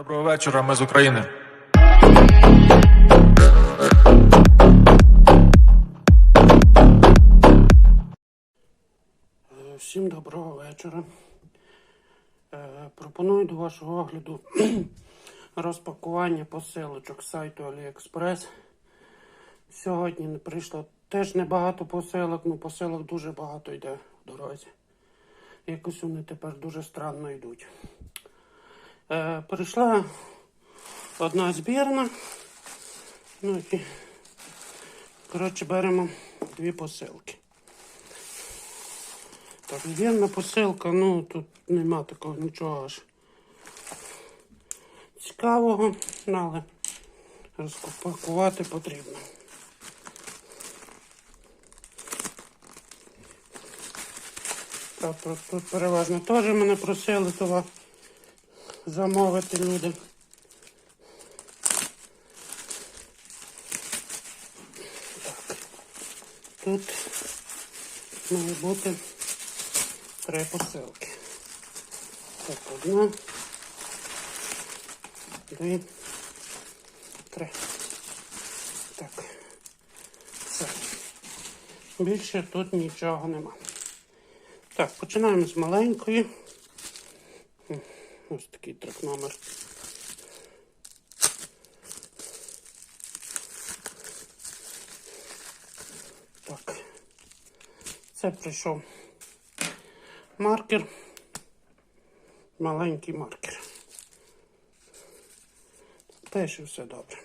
Доброго вечора, ми з України. Всім доброго вечора. Е, Пропоную до вашого огляду розпакування посилочок сайту AliExpress. Сьогодні прийшло теж небагато посилок, ну посилок дуже багато йде в дорозі. Якось вони тепер дуже странно йдуть. Е, Прийшла одна збірна. Ну і коротше беремо дві посилки. Так, вірна посилка, ну тут нема такого нічого аж цікавого, але розпакувати потрібно. Так, тут, переважно теж мене просили того замовити люди. Так, тут має бути три посилки. Так, одна, дві, три. Так. Все. Більше тут нічого нема. Так, починаємо з маленької. Ось такий трек номер. Так. Це прийшов маркер. Маленький маркер. Теж все добре.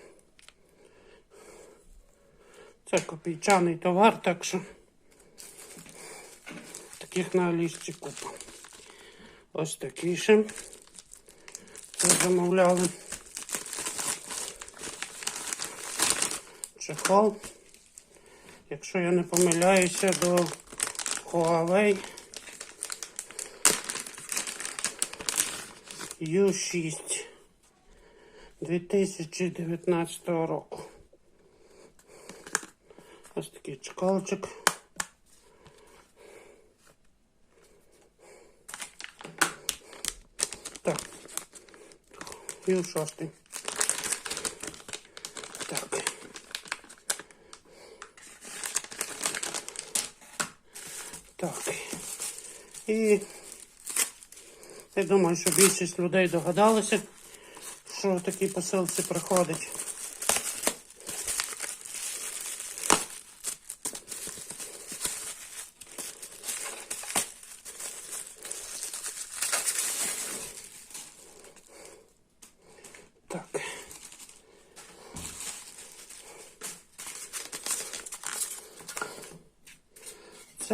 Це копійчаний товар, так що таких на лісті купа. Ось такий ще. Замовляли. Чехол. Якщо я не помиляюся, до Huawei U6 2019 року. Ось такий чекалчик. Так. U6. Так. Так. І я думаю, що більшість людей догадалися, що такий посилці приходить.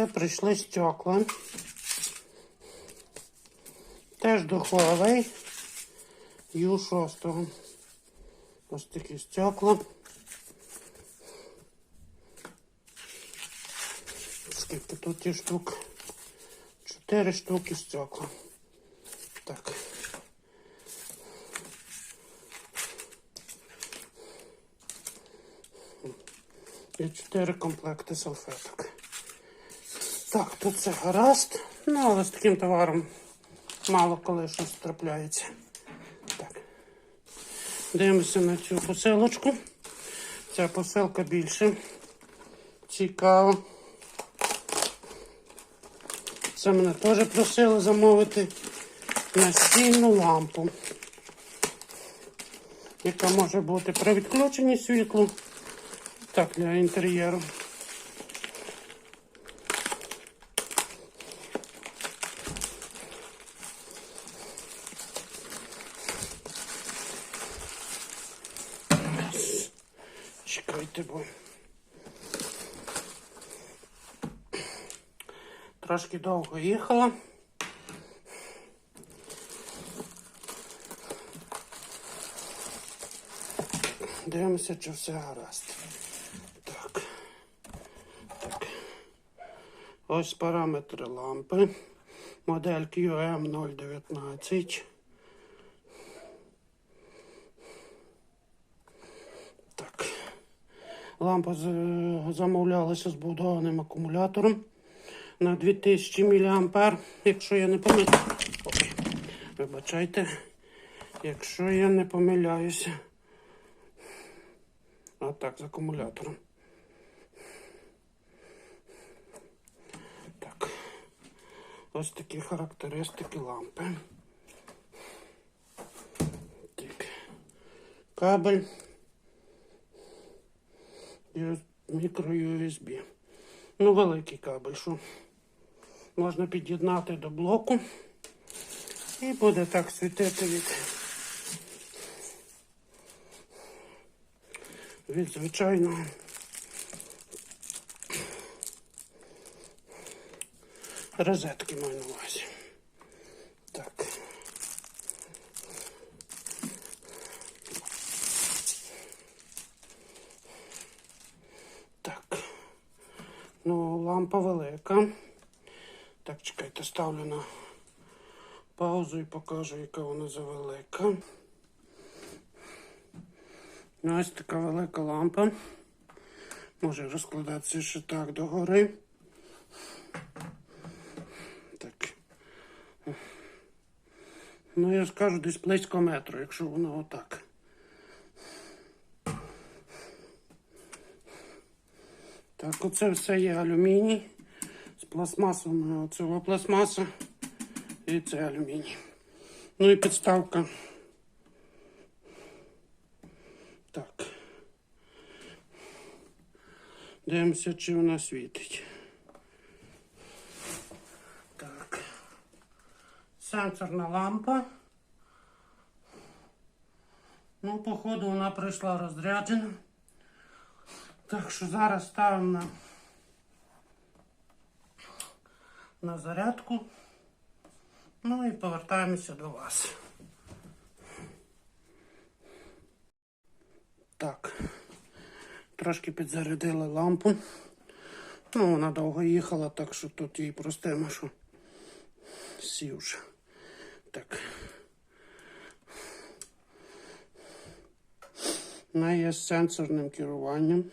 Це прийшли стекла. Теж до Huawei U6. Ось такі стекла. Скільки тут є штук? Чотири штуки стекла. Так. І чотири комплекти салфеток. Так, тут це гаразд. Ну, але з таким товаром мало коли щось трапляється. Так. Дивимося на цю посилочку. Ця посилка більше. Цікаво. Це мене теж просили замовити настільну лампу, яка може бути при відключенні світлу. Так, для інтер'єру. Чекайте, бо. Трошки довго їхала. Дивимося, чи все гаразд. Так. так. Ось параметри лампи. Модель QM019. Лампа замовлялася з будованим акумулятором на 2000 мА, якщо я не. Ой, Вибачайте. Якщо я не помиляюся. А так, з акумулятором. Так. Ось такі характеристики лампи. Так. Кабель. Ю- Мікро USB. Ну, великий кабель, що можна під'єднати до блоку. І буде так світити від, від звичайного. Розетки маю на увазі. Так. Так. Ну, лампа велика. Так, чекайте, ставлю на паузу і покажу, яка вона завелика. Ну, Ось така велика лампа. Може розкладатися ще так догори. Так. Ну, я скажу десь близько метру, якщо воно отак. Так, оце все є алюміній з пластмасовими. Оцього пластмаса і це алюміній. Ну і підставка. Так. Дивимося, чи вона світить. Так. Сенсорна лампа. Ну, походу, вона прийшла розряджена. Так що зараз ставимо на, на зарядку. Ну і повертаємося до вас. Так. Трошки підзарядили лампу. Ну, вона довго їхала, так що тут їй простимо, що сів вже. Так. Вона є з сенсорним керуванням.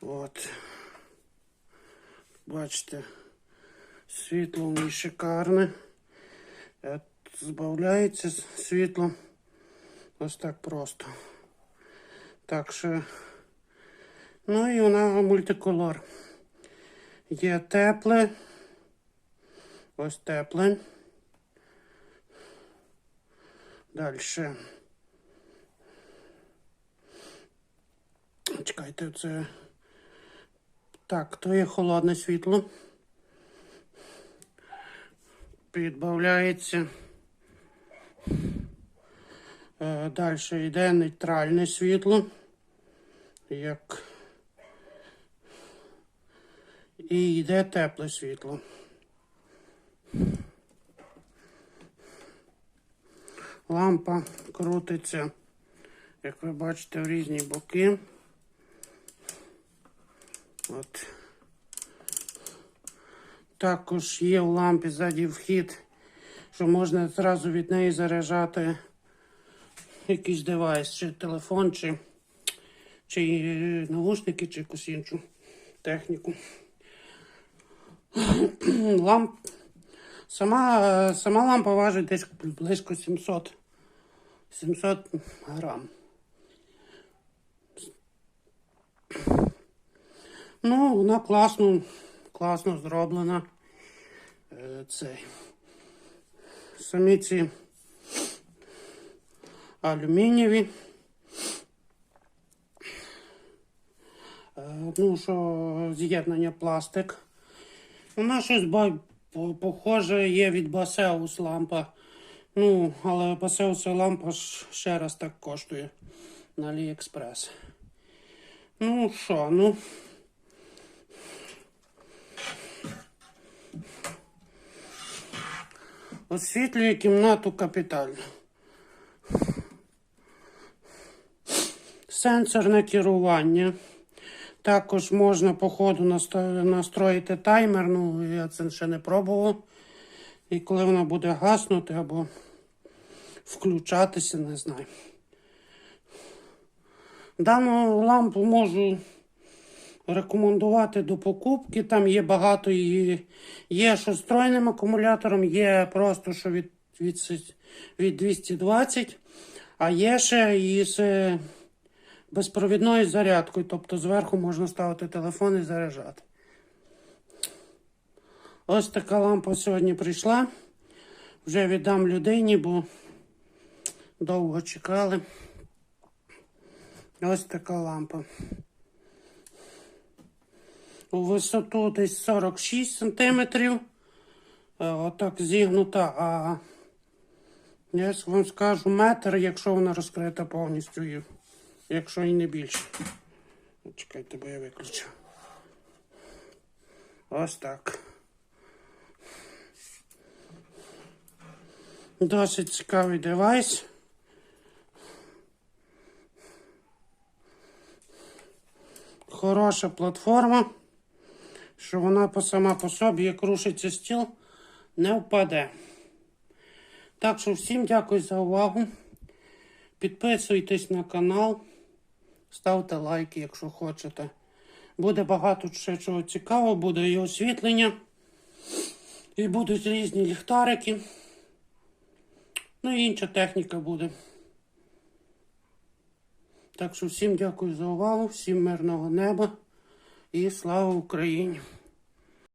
От. Бачите, світло в ній шикарне. Е, Збавляється світло. Ось так просто. Так що. Ну і вона мультиколор. Є тепле. Ось тепле. Далі. Чекайте, це. Так, то є холодне світло. Підбавляється. Е, Далі йде нейтральне світло. Як. І йде тепле світло. Лампа крутиться, як ви бачите, в різні боки. От. Також є в лампі ззаді вхід, що можна зразу від неї заряджати якийсь девайс, чи телефон, чи, чи е, навушники, чи якусь іншу техніку. Ламп. Сама, сама лампа важить десь близько 700, 700 грам. Ну, вона класно, класно зроблена. Е, Цей. Самі ці алюмінієві. Е, Ну, що з'єднання пластик. Вона щось похоже є від Басеус лампа. Ну, але Басеус лампа ще раз так коштує на AliExpress. Ну що, ну. Освітлює кімнату капітально. Сенсорне керування. Також можна по ходу настроїти таймер, ну я це ще не пробував. І коли вона буде гаснути або включатися, не знаю. Дану лампу можу рекомендувати до покупки. Там є багато її. Є що з стройним акумулятором, є просто що від від, від 220, а є ще із е, безпровідною зарядкою, тобто зверху можна ставити телефон і заряджати. Ось така лампа сьогодні прийшла. Вже віддам людині, бо довго чекали. Ось така лампа. У висоту десь 46 сантиметрів. Е, Отак зігнута, а я вам скажу метр, якщо вона розкрита повністю, якщо і не більше. Чекайте, бо я виключу. Ось так. Досить цікавий девайс. Хороша платформа, що вона сама по собі, як рушиться стіл, не впаде. Так що всім дякую за увагу. Підписуйтесь на канал, ставте лайки, якщо хочете. Буде багато ще чого цікавого, буде і освітлення, і будуть різні ліхтарики. Ну і інша техніка буде. Так що всім дякую за увагу, всім мирного неба і слава Україні!